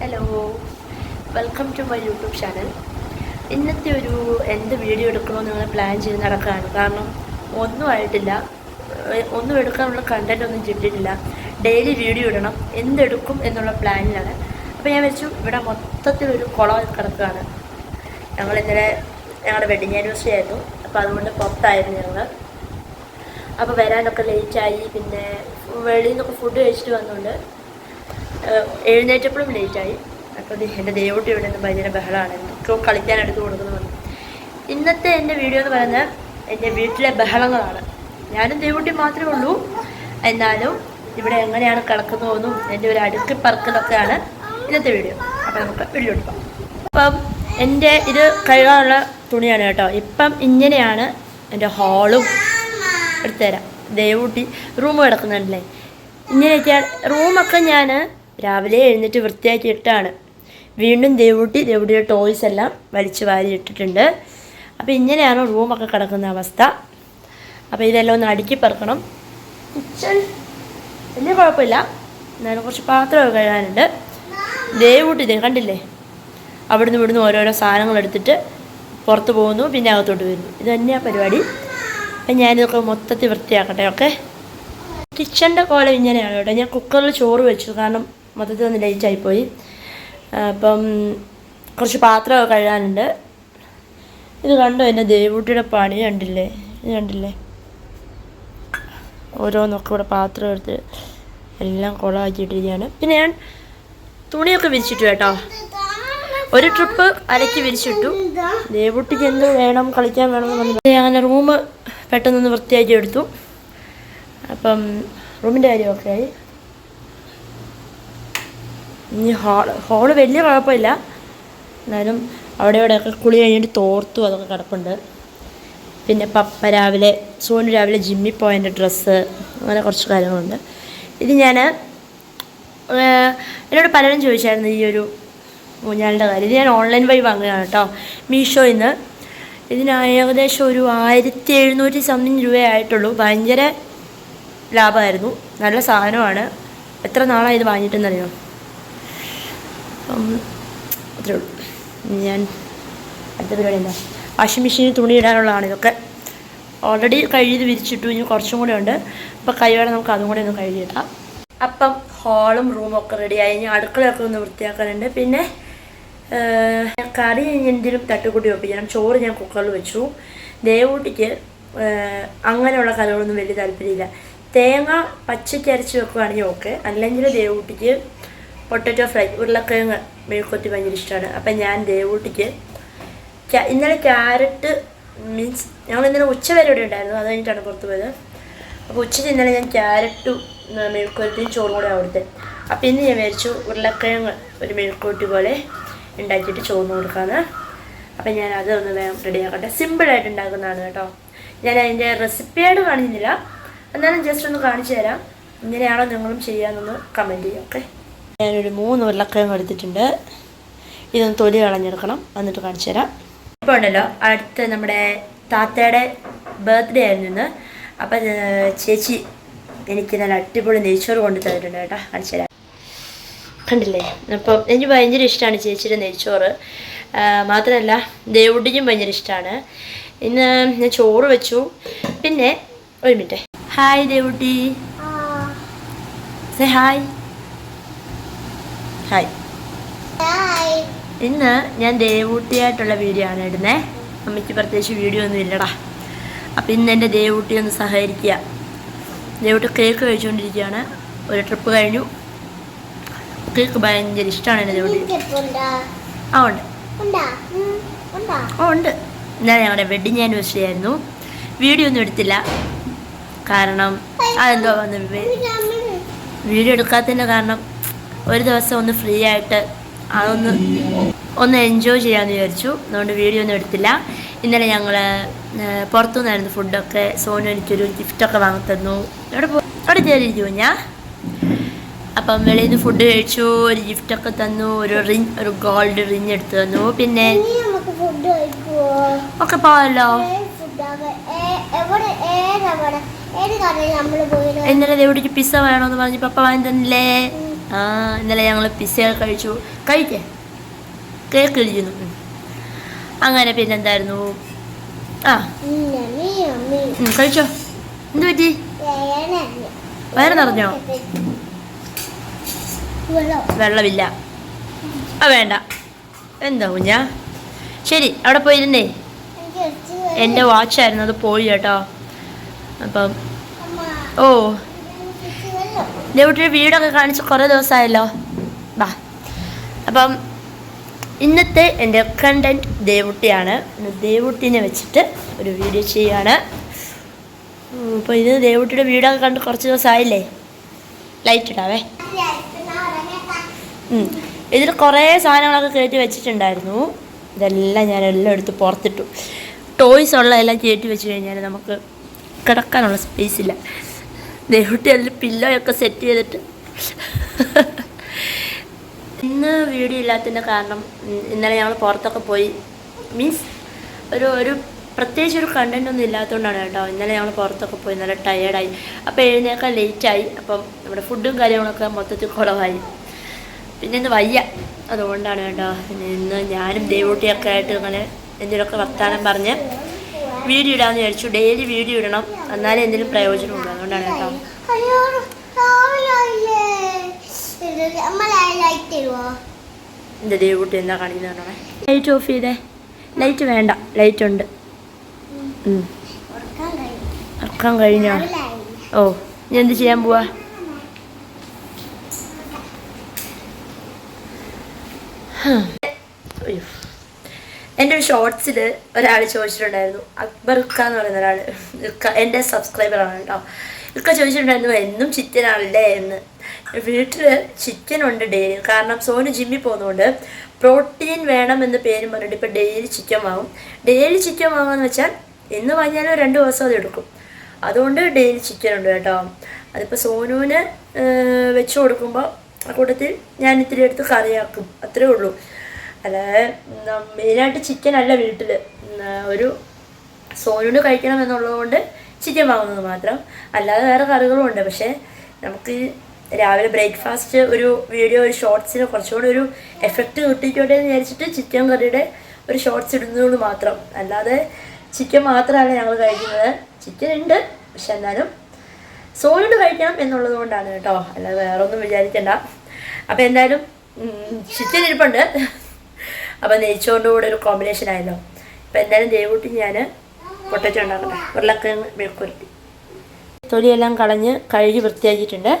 Hello welcome to my YouTube channel ഇന്നത്തെ ഒരു എന്ത് വീഡിയോ എടുക്കണമെന്ന് നിങ്ങൾ പ്ലാൻ ചെയ്ത് നടക്കുകയാണ്. കാരണം ഒന്നും ആയിട്ടില്ല. ഒന്നും എടുക്കാനുള്ള കണ്ടന്റ് ഒന്നും കിട്ടിയിട്ടില്ല. ഡെയിലി വീഡിയോ ഇടണം. എന്തെടുക്കും എന്നുള്ള പ്ലാനിലാണ് അപ്പോൾ ഞാൻ വെച്ചു ഇവിടെ മൊത്തത്തിലൊരു കുളം കിടക്കുകയാണ്. ഞങ്ങൾ ഇന്നലെ ഞങ്ങളുടെ വെഡിങ് ആനിവേഴ്സറി ആയിരുന്നു. അപ്പോൾ അതുകൊണ്ട് പുറത്തായിരുന്നു ഞങ്ങൾ. അപ്പോൾ വരാനൊക്കെ ലേറ്റായി പിന്നെ വെളിയിൽ നിന്നൊക്കെ ഫുഡ് കഴിച്ചിട്ട് വന്നുകൊണ്ട് എഴുന്നേറ്റപ്പോഴും ലേറ്റായി അപ്പോൾ എന്റെ ദേവോട്ട് ഇവിടെ നിന്ന് ഭയങ്കര ബഹളമാണ് എന്തൊക്കെയോ കളിക്കാൻ എടുത്തു കൊടുക്കുന്നു ഇന്നത്തെ എന്റെ വീഡിയോ എന്ന് പറയുന്നത് എന്റെ വീട്ടിലെ ബഹളങ്ങളാണ്. ഞാനും ദേവോട്ടി മാത്രമേ ഉള്ളൂ. എന്നാലും ഇവിടെ എങ്ങനെയാണ് കിടക്കുന്നതെന്നും എന്റെ ഒരു അടുക്കി പറക്കലൊക്കെയാണ് ഇന്നത്തെ വീഡിയോ അപ്പോൾ നമുക്ക് വീഡിയോ എടുക്കാം. അപ്പം എന്റെ ഇത് കഴുകാനുള്ള തുണിയാണ് കേട്ടോ. ഇപ്പം ഇങ്ങനെയാണ് എന്റെ ഹാളും എടുത്തുതരാം. ദേവൂട്ടി റൂം കിടക്കുന്നുണ്ടല്ലേ? ഇങ്ങനെയൊക്കെയാണ് റൂമൊക്കെ ഞാൻ രാവിലെ എഴുന്നേറ്റ് വൃത്തിയാക്കിയിട്ടാണ്. വീണ്ടും ദേവൂട്ടി ദേവൂട്ടിയുടെ ടോയ്സ് എല്ലാം വലിച്ചു വാരി ഇട്ടിട്ടുണ്ട്. അപ്പോൾ ഇങ്ങനെയാണ് റൂമൊക്കെ കിടക്കുന്ന അവസ്ഥ. അപ്പോൾ ഇതെല്ലാം ഒന്ന് അടുക്കി പറക്കണം. കിച്ചൺ വലിയ കുഴപ്പമില്ല. എന്നാലും കുറച്ച് പാത്രമൊക്കെ കഴുകാനുണ്ട്. ദേവൂട്ടി ഇതേ കണ്ടില്ലേ? അവിടുന്ന് ഇവിടുന്ന് ഓരോരോ സാധനങ്ങൾ എടുത്തിട്ട് പുറത്ത് പോകുന്നു പിന്നെ അകത്തോട്ട് വരുന്നു. ഇത് തന്നെയാണ് പരിപാടി. അപ്പം ഞാനിതൊക്കെ മൊത്തത്തിൽ വൃത്തിയാക്കട്ടെ ഓക്കെ? കിച്ചന്റെ കോലം ഇങ്ങനെയാണ് കേട്ടോ. ഞാൻ കുക്കറിൽ ചോറ് വെച്ചു. കാരണം മൊത്തത്തിൽ ഒന്ന് ലേറ്റായിപ്പോയി അപ്പം കുറച്ച് പാത്രമൊക്കെ കഴുകാനുണ്ട്. ഇത് കണ്ടോ എന്റെ ദേവൂട്ടിയുടെ പണി കണ്ടില്ലേ? ഇത് കണ്ടില്ലേ? ഓരോന്നൊക്കെ ഇവിടെ പാത്രം എടുത്ത് എല്ലാം കുളമാക്കിയിട്ടിരിക്കുകയാണ് പിന്നെ ഞാൻ തുണിയൊക്കെ വിരിച്ചിട്ടു കേട്ടോ. ഒരു ട്രിപ്പ് അലക്കി വിരിച്ചിട്ടു. ദേവുട്ടിക്ക് എന്ത് വേണം കളിക്കാൻ വേണം എന്ന് അങ്ങനെ റൂം പെട്ടെന്നൊന്ന് വൃത്തിയാക്കി എടുത്തു. അപ്പം റൂമിന്റെ കാര്യമൊക്കെ ആയി. ഇനി ഹാൾ ഹാൾ വലിയ കുഴപ്പമില്ല. എന്നാലും അവിടെ ഇവിടെയൊക്കെ കുളി കഴിഞ്ഞിട്ട് തോർത്തു അതൊക്കെ കിടപ്പുണ്ട്. പിന്നെ പപ്പ രാവിലെ സോനു രാവിലെ ജിമ്മിൽ പോയതിന്റെ ഡ്രസ്സ് അങ്ങനെ കുറച്ച് കാര്യങ്ങളുണ്ട്. ഇത് ഞാൻ എന്നോട് പലരും ചോദിച്ചായിരുന്നു ഈ ഒരു ഊഞ്ഞാലിന്റെ കാര്യം. ഇത് ഞാൻ ഓൺലൈൻ വഴി വാങ്ങുകയാണ് കേട്ടോ മീഷോയിൽ നിന്ന്. ഇതിന് ഏകദേശം ഒരു ആയിരത്തി എഴുന്നൂറ്റി സംതിങ് രൂപയായിട്ടുള്ളൂ. ഭയങ്കര ലാഭമായിരുന്നു. നല്ല സാധനമാണ്. എത്ര നാളായി ഇത് വാങ്ങിയിട്ടെന്നറിയോ? അത്രേ ഉള്ളൂ. ഞാൻ അടുത്ത പരിപാടി എന്താ? വാഷിംഗ് മെഷീനിൽ തുണി ഇടാനുള്ളതാണ് ഇതൊക്കെ. ഓൾറെഡി കഴുകി വിരിച്ചിട്ടു. ഇനി കുറച്ചും കൂടെ ഉണ്ട്. അപ്പോൾ കഴിവേണം നമുക്ക് അതും കൂടെ ഒന്ന് കഴുകിയിട്ടാം അപ്പം ഹാളും റൂമും ഒക്കെ റെഡിയായി ഇനി അടുക്കളയൊക്കെ ഒന്ന് വൃത്തിയാക്കാനുണ്ട്. പിന്നെ കറി എന്തെങ്കിലും തട്ടുകൂട്ടി വെപ്പിക്കണം. ചോറ് ഞാൻ കുക്കറിൽ വെച്ചു. ദേവൂട്ടിക്ക് അങ്ങനെയുള്ള കറികളൊന്നും വലിയ താല്പര്യമില്ല. തേങ്ങ പച്ചയ്ക്ക് അരച്ച് വെക്കുകയാണെങ്കിൽ ഓക്കെ. അല്ലെങ്കിൽ ദേവൂട്ടിക്ക് പൊട്ടറ്റോ ഫ്രൈ ഉരുളക്കിഴങ്ങ് മെഴുക്കൊത്തി ഭയങ്കര ഇഷ്ടമാണ് അപ്പം ഞാൻ ദേവൂട്ടിക്ക് ഇന്നലെ ക്യാരറ്റ് മീൻസ് ഞങ്ങൾ ഇന്നലെ ഉച്ച വരെ ഇവിടെ ഉണ്ടായിരുന്നു. അത് കഴിഞ്ഞിട്ടാണ് പുറത്ത് പോയത്. അപ്പോൾ ഉച്ചയ്ക്ക് ഇന്നലെ ഞാൻ ക്യാരറ്റും ഉം, മെഴുക്കുവരട്ടിയും ചോറും കൂടെ അവിടുത്തെ. അപ്പോൾ ഇന്ന് ഞാൻ വിചാരിച്ചു ഉരുളക്കിഴങ്ങ് ഒരു മെഴുക്കൂട്ടി പോലെ ഉണ്ടാക്കിയിട്ട് ചോറിന് കൊടുക്കാമെന്ന് അപ്പം ഞാൻ അതൊന്ന് വേഗം റെഡിയാക്കട്ടെ സിമ്പിളായിട്ട് ഉണ്ടാക്കുന്നതാണ് കേട്ടോ. ഞാൻ അതിന്റെ റെസിപ്പിയായിട്ട് കാണിക്കുന്നില്ല. എന്നാലും ജസ്റ്റ് ഒന്ന് കാണിച്ചു തരാം. ഇങ്ങനെയാണോ നിങ്ങളും ചെയ്യാമെന്നൊന്ന് കമന്റ് ചെയ്യാം ഓക്കെ ഞാനൊരു മൂന്ന് ഉരുളക്കിഴങ്ങ് എടുത്തിട്ടുണ്ട്. ഇതൊന്ന് തൊലി കളഞ്ഞെടുക്കണം. എന്നിട്ട് കാണിച്ചു തരാം. ഇപ്പോൾ ഉണ്ടല്ലോ അടുത്ത് നമ്മുടെ താത്തയുടെ ബർത്ത്ഡേ ആയിരുന്നു ഇന്ന്. അപ്പം ചേച്ചി എനിക്ക് നല്ല അടിപൊളി നെയ്ച്ചോറ് കൊണ്ടു തന്നിട്ടുണ്ട് കേട്ടോ. കാണിച്ചു തരാം. കണ്ടില്ലേ? അപ്പം എനിക്ക് ഭയങ്കര ഇഷ്ടമാണ് ചേച്ചിയുടെ നെയ്ച്ചോറ്. മാത്രമല്ല ദേവുട്ടിക്കും ഭയങ്കര ഇഷ്ടമാണ് ഇന്ന് ഞാൻ ചോറ് വെച്ചു. പിന്നെ ഒരു minute. Hi Devootty. Say hi hi ഇന്ന് ഞാൻ ദേവൂട്ടിയായിട്ടുള്ള വീഡിയോ ആണ് ഇടുന്നേ. അമ്മയ്ക്ക് പ്രത്യേകിച്ച് വീഡിയോ ഒന്നും ഇല്ലടാ. അപ്പം ഇന്ന് എന്റെ ദേവൂട്ടി ഒന്ന് സഹകരിക്കുക. ദേവൂട്ടി കേക്ക് കഴിച്ചുകൊണ്ടിരിക്കുകയാണ് ഒരു ട്രിപ്പ് കഴിഞ്ഞു. കേക്ക് ഭയങ്കര ഇഷ്ടമാണ് എന്റെ ദേവൂട്ടി. ആ ഉണ്ട്. ആ ഉണ്ട്. ഇന്നലെ ഞങ്ങളുടെ വെഡിങ് ആനിവേഴ്സറി ആയിരുന്നു. വീഡിയോ ഒന്നും എടുത്തില്ല. കാരണം അതെന്തോ വന്ന് വീഡിയോ എടുക്കാത്തതിന്റെ കാരണം ഒരു ദിവസം ഒന്ന് ഫ്രീ ആയിട്ട് അതൊന്ന് ഒന്ന് എൻജോയ് ചെയ്യാമെന്ന് വിചാരിച്ചു. അതുകൊണ്ട് വീഡിയോ ഒന്നും എടുത്തില്ല. ഇന്നലെ ഞങ്ങൾ പുറത്തുനിന്നായിരുന്നു ഫുഡൊക്കെ സോനു എനിക്കൊരു ഗിഫ്റ്റൊക്കെ വാങ്ങി തന്നു. എവിടെ പോ അവിടെ കയറിയിരിക്കുമോ ഞാൻ? അപ്പം വെളിയിൽ നിന്ന് ഫുഡ് കഴിച്ചു ഒരു ഗിഫ്റ്റൊക്കെ തന്നു ഒരു റിങ് ഒരു ഗോൾഡ് റിങ് എടുത്ത് തന്നു. പിന്നെ ഒക്കെ പോവല്ലോ. ഇന്നലെ എവിടേക്ക് പിസ്സ വേണമെന്ന് പറഞ്ഞ് പപ്പ വാങ്ങി തന്നില്ലേ. ആ ഇന്നലെ ഞങ്ങൾ പിസ്സയൊക്കെ കഴിച്ചു. കഴിക്കേ കേക്ക് ഇരിക്കുന്നു അങ്ങനെ പിന്നെ എന്തായിരുന്നു ആ കഴിച്ചോ? എന്ത് പറ്റി? വയറ് നിറഞ്ഞോ വെള്ളമില്ല. ആ വേണ്ട. എന്താ കുഞ്ഞാ? ശരി അവിടെ പോയിരുന്നേ. എന്റെ വാച്ചായിരുന്നു അത് പോയി കേട്ടോ. അപ്പം ഓ. വെള്ളം. വീഡിയോ വീടൊക്കെ കാണിച്ച് കുറേ ദിവസമായല്ലോ. ബാ. അപ്പം ഇന്നത്തെ എന്റെ കണ്ടന്റ് ദേവുട്ടിയാണ്. ദേവുട്ടിനെ വെച്ചിട്ട് ഒരു വീഡിയോ ചെയ്യാണ് അപ്പോൾ ഇത് ദേവുട്ടിയുടെ വീടൊക്കെ കണ്ട് കുറച്ച് ദിവസമായില്ലേ? ലൈറ്റ് ഇടാവേ. ഇതിൽ കുറേ സാധനങ്ങളൊക്കെ കയറ്റി വെച്ചിട്ടുണ്ടായിരുന്നു. ഇതെല്ലാം ഞാൻ എല്ലാം എടുത്ത് പുറത്തിട്ടു. ടോയ്സ് ഉള്ള എല്ലാം കയറ്റി വെച്ച് കഴിഞ്ഞാൽ നമുക്ക് കിടക്കാനുള്ള സ്പേസ് ഇല്ല. ദേവുട്ടി അതിൽ പില്ലോയൊക്കെ സെറ്റ് ചെയ്തിട്ട്. ഇന്ന് വീഡിയോ ഇല്ലാത്തതിന്റെ കാരണം ഇന്നലെ ഞങ്ങൾ പുറത്തൊക്കെ പോയി. മീൻസ് ഒരു ഒരു പ്രത്യേകിച്ച് ഒരു കണ്ടന്റ് ഒന്നും ഇല്ലാത്തതുകൊണ്ടാണ് കേട്ടോ. ഇന്നലെ ഞങ്ങൾ പുറത്തൊക്കെ പോയി നല്ല ടയേർഡായി അപ്പോൾ എഴുന്നേക്കാൻ ലേറ്റായി അപ്പം നമ്മുടെ ഫുഡും കാര്യങ്ങളൊക്കെ മൊത്തത്തിൽ കുളവായി പിന്നെ ഇന്ന് വയ്യ. അതുകൊണ്ടാണ് കേട്ടോ. പിന്നെ ഇന്ന് ഞാനും ദേവൂട്ടിയൊക്കെ ആയിട്ട് ഇങ്ങനെ എന്തെങ്കിലുമൊക്കെ വർത്താനം പറഞ്ഞ് വീഡിയോ ഇടാന്ന് വിചാരിച്ചു. ഡെയിലി വീഡിയോ ഇടണം. എന്നാലേ എന്തെങ്കിലും പ്രയോജനം ഉണ്ട് അതുകൊണ്ടാണ് കേട്ടോ. എന്റെ ദേവൂട്ടി എന്താ കാണിക്കുന്നത് ലൈറ്റ് ഓഫ് ചെയ്തേ. ലൈറ്റ് വേണ്ട. ലൈറ്റ് ഉണ്ട്. ഉറക്കാൻ കഴിഞ്ഞോ? ഓ ഇനി എന്ത് ചെയ്യാൻ പോവാ? ഹും. എന്റെ ഒരു ഷോർട്സിൽ ഒരാൾ ചോദിച്ചിട്ടുണ്ടായിരുന്നു. അക്ബർ ഇക്ക എന്ന് പറയുന്ന ഒരാൾ ഇക്ക എന്റെ സബ്സ്ക്രൈബറാണ് കേട്ടോ ഇക്ക ചോദിച്ചിട്ടുണ്ടായിരുന്നു എന്നും ചിക്കനാണല്ലേ എന്ന്. വീട്ടിൽ ചിക്കൻ ഉണ്ട് ഡെയിലി കാരണം സോനു ജിമ്മിൽ പോകുന്നതുകൊണ്ട് പ്രോട്ടീൻ വേണം എന്ന് പേരും പറഞ്ഞിട്ട് ഇപ്പോൾ ഡെയിലി ചിക്കൻ വാങ്ങും. ഡെയിലി ചിക്കൻ വാങ്ങുമെന്ന് വെച്ചാൽ ഇന്ന് വാങ്ങിയാലും രണ്ട് ദിവസം അത് എടുക്കും. അതുകൊണ്ട് ഡെയിലി ചിക്കൻ ഉണ്ട് കേട്ടോ. അതിപ്പോൾ സോനുവിന് വെച്ച് കൊടുക്കുമ്പോൾ ആ കൂട്ടത്തിൽ ഞാൻ ഇത്തിരി എടുത്ത് കറിയാക്കും. അത്രേ ഉള്ളൂ. ഉം, മെയിനായിട്ട് ചിക്കൻ അല്ല വീട്ടിൽ ഒരു സോനുണ്ട് കഴിക്കണം എന്നുള്ളതുകൊണ്ട് ചിക്കൻ വാങ്ങുന്നത് മാത്രം. അല്ലാതെ വേറെ കറികളും ഉണ്ട്. പക്ഷേ നമുക്ക് രാവിലെ ബ്രേക്ക്ഫാസ്റ്റ് ഒരു വീഡിയോ ഒരു ഷോർട്സിന് കുറച്ചുകൂടി ഒരു എഫക്റ്റ് കിട്ടിക്കോട്ടെ എന്ന് വിചാരിച്ചിട്ട് ചിക്കൻ കറിയുടെ ഒരു ഷോർട്സ് ഇടുന്നതുകൊണ്ട് മാത്രം. അല്ലാതെ ചിക്കൻ മാത്രമല്ല ഞങ്ങൾ കഴിക്കുന്നത്. ചിക്കൻ ഉണ്ട്. പക്ഷെ എന്നാലും സോളിഡ് കഴിക്കണം എന്നുള്ളത് കൊണ്ടാണ് കേട്ടോ. അല്ലാതെ വേറൊന്നും വിചാരിക്കണ്ട. അപ്പം എന്തായാലും ചിക്കൻ ഇരിപ്പുണ്ട്. അപ്പം നെയ്ച്ചോണ്ട് കൂടെ ഒരു കോമ്പിനേഷൻ ആയല്ലോ. അപ്പം എന്തായാലും ദേവൂട്ടി ഞാൻ പൊട്ടറ്റോ ഉണ്ടാക്കട്ടെ. ഉരുളക്കിഴങ്ങ് മെഴുക്കുരുട്ടി തൊലിയെല്ലാം കളഞ്ഞ് കഴുകി വൃത്തിയാക്കിയിട്ടുണ്ട്.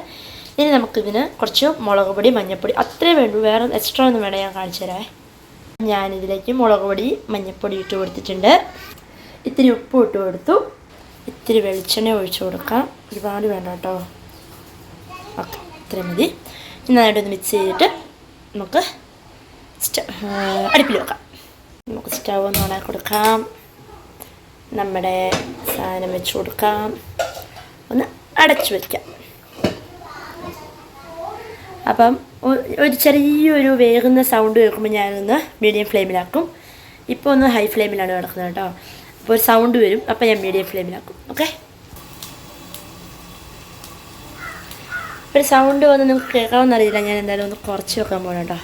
ഇനി നമുക്കിതിന് കുറച്ച് മുളക് പൊടി മഞ്ഞൾപ്പൊടി അത്രേ വേണ്ടൂ. വേറെ എക്സ്ട്രാ ഒന്നും വേണ്ട ഞാൻ കാണിച്ചു തരാവേ. ഞാനിതിലേക്ക് മുളക് പൊടി മഞ്ഞൾപ്പൊടി ഇട്ട് കൊടുത്തിട്ടുണ്ട്. ഇത്തിരി ഉപ്പ് ഇട്ട് കൊടുത്തു. ഇത്തിരി വെളിച്ചെണ്ണ ഒഴിച്ചു കൊടുക്കാം. ഒരുപാട് വേണ്ട കേട്ടോ. ഓക്കെ ഇത്രയും മതി. ഇനി നന്നായിട്ടൊന്ന് മിക്സ് ചെയ്തിട്ട് നമുക്ക് അടുപ്പിൽ വെക്കാം. നമുക്ക് സ്റ്റവ് ഒന്ന് ഓണാക്കി കൊടുക്കാം. നമ്മുടെ സാധനം വെച്ച് കൊടുക്കാം. ഒന്ന് അടച്ചു വയ്ക്കാം അപ്പം ഒരു ചെറിയൊരു വേകുന്ന സൗണ്ട് കേൾക്കുമ്പോൾ ഞാനൊന്ന് മീഡിയം ഫ്ലെയിമിലാക്കും ഇപ്പോൾ ഒന്ന് ഹൈ ഫ്ലെയിമിലാണ് കിടക്കുന്നത് കേട്ടോ. അപ്പോൾ ഒരു സൗണ്ട് വരും. അപ്പോൾ ഞാൻ മീഡിയം ഫ്ലെയിമിലാക്കും ഓക്കെ ഒരു സൗണ്ട് വന്ന് നിങ്ങൾക്ക് കേൾക്കാമെന്നറിയില്ല ഞാൻ എന്തായാലും ഒന്ന് കുറച്ച് വെക്കാൻ പോകണം കേട്ടോ.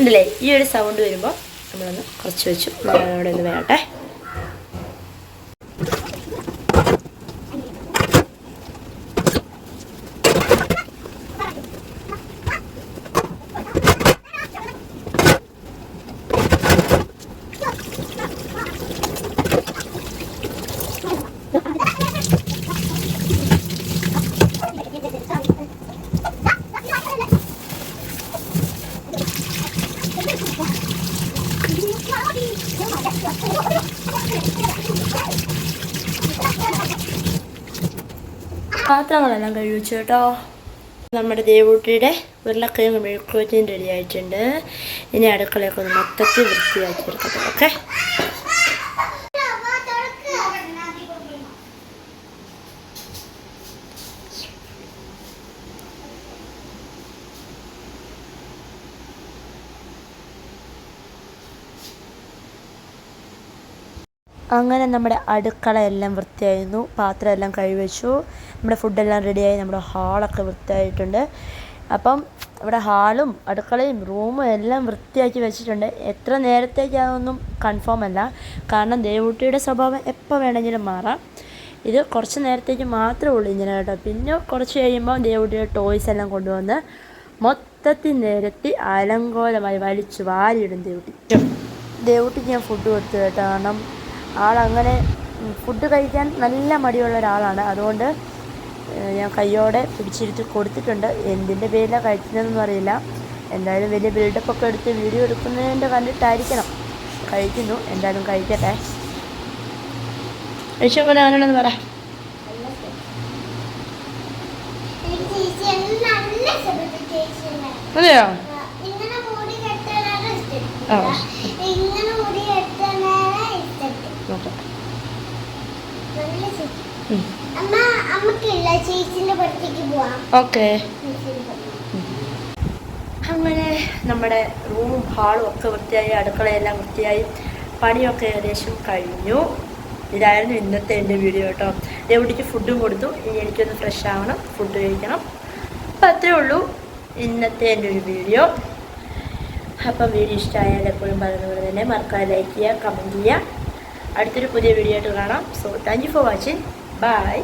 ഉണ്ടല്ലേ? ഈ ഒരു സൗണ്ട് വരുമ്പോൾ നമ്മളൊന്ന് കുറച്ച് വെച്ചു. അവിടെ ഒന്ന് വേട്ടെ പാത്രങ്ങളെല്ലാം കഴുകി വെച്ചു കേട്ടോ. നമ്മുടെ ദേവൂട്ടിയുടെ ഉരുളക്കിഴങ്ങ് മെഴുക്കുവറ്റിയും റെഡി ആയിട്ടുണ്ട്. ഇനി അടുക്കളയൊക്കെ ഒന്ന് മൊത്തത്തിൽ വൃത്തിയാക്കി എടുക്കട്ടെ ഓക്കെ അങ്ങനെ നമ്മുടെ അടുക്കള എല്ലാം വൃത്തിയായിരുന്നു. പാത്രം എല്ലാം കഴുകിവെച്ചു. നമ്മുടെ ഫുഡെല്ലാം റെഡിയായി. നമ്മുടെ ഹാളൊക്കെ വൃത്തിയായിട്ടുണ്ട്. അപ്പം ഇവിടെ ഹാളും അടുക്കളയും റൂമും എല്ലാം വൃത്തിയാക്കി വെച്ചിട്ടുണ്ട്. എത്ര നേരത്തേക്കാണെന്നൊന്നും കൺഫേം അല്ല. കാരണം ദേവൂട്ടിയുടെ സ്വഭാവം എപ്പോൾ വേണമെങ്കിലും മാറാം. ഇത് കുറച്ച് നേരത്തേക്ക് മാത്രമേ ഉള്ളൂ ഇങ്ങനെ കേട്ടോ. പിന്നെ കുറച്ച് കഴിയുമ്പോൾ ദേവൂട്ടിയുടെ ടോയ്സ് എല്ലാം കൊണ്ടുവന്ന് മൊത്തത്തിൽ നിരത്തി അലങ്കോലമായി വലിച്ചു വാരിയിടും ദേവൂട്ടി. ദേവൂട്ടിക്ക് ഞാൻ ഫുഡ് കൊടുത്തു കേട്ടോ. കാരണം ആളങ്ങനെ ഫുഡ് കഴിക്കാൻ നല്ല മടിയുള്ള ഒരാളാണ്. അതുകൊണ്ട് ഞാൻ കയ്യോടെ പിടിച്ചിരുത്തി കൊടുത്തിട്ടുണ്ട്. എന്തിന്റെ പേരിലാണ് കഴിക്കുന്നതെന്നൊന്നും അറിയില്ല. എന്തായാലും വലിയ ബിൽഡപ്പൊക്കെ എടുത്ത് വീഡിയോ എടുക്കുന്നതിന്റെ കണ്ടിട്ടായിരിക്കണം. കഴിക്കുന്നു. എന്തായാലും കഴിക്കട്ടെ. കഴിച്ചോട്ടെ അങ്ങനെയാണെന്ന് പറ. അതെയോ? ആ, ഓക്കെ. അങ്ങനെ നമ്മുടെ റൂമും ഹാളും ഒക്കെ വൃത്തിയായി അടുക്കളയെല്ലാം വൃത്തിയായി. പണിയൊക്കെ ഏകദേശം കഴിഞ്ഞു. ഇതായിരുന്നു ഇന്നത്തെ എന്റെ വീഡിയോ കേട്ടോ എവിടേക്ക് ഫുഡും കൊടുത്തു. ഇനി എനിക്കൊന്ന് ഫ്രഷ് ആവണം ഫുഡ് കഴിക്കണം. അപ്പം അത്രേ ഉള്ളൂ ഇന്നത്തെ എന്റെ ഒരു വീഡിയോ അപ്പം വീഡിയോ ഇഷ്ടമായാൽ എപ്പോഴും പറയുന്നത് പോലെ തന്നെ മറക്കാതെ ലൈക്ക് ചെയ്യുക കമന്റ് ചെയ്യുക. അടുത്തൊരു പുതിയ വീഡിയോ ആയിട്ട് കാണാം. So thank you for watching bye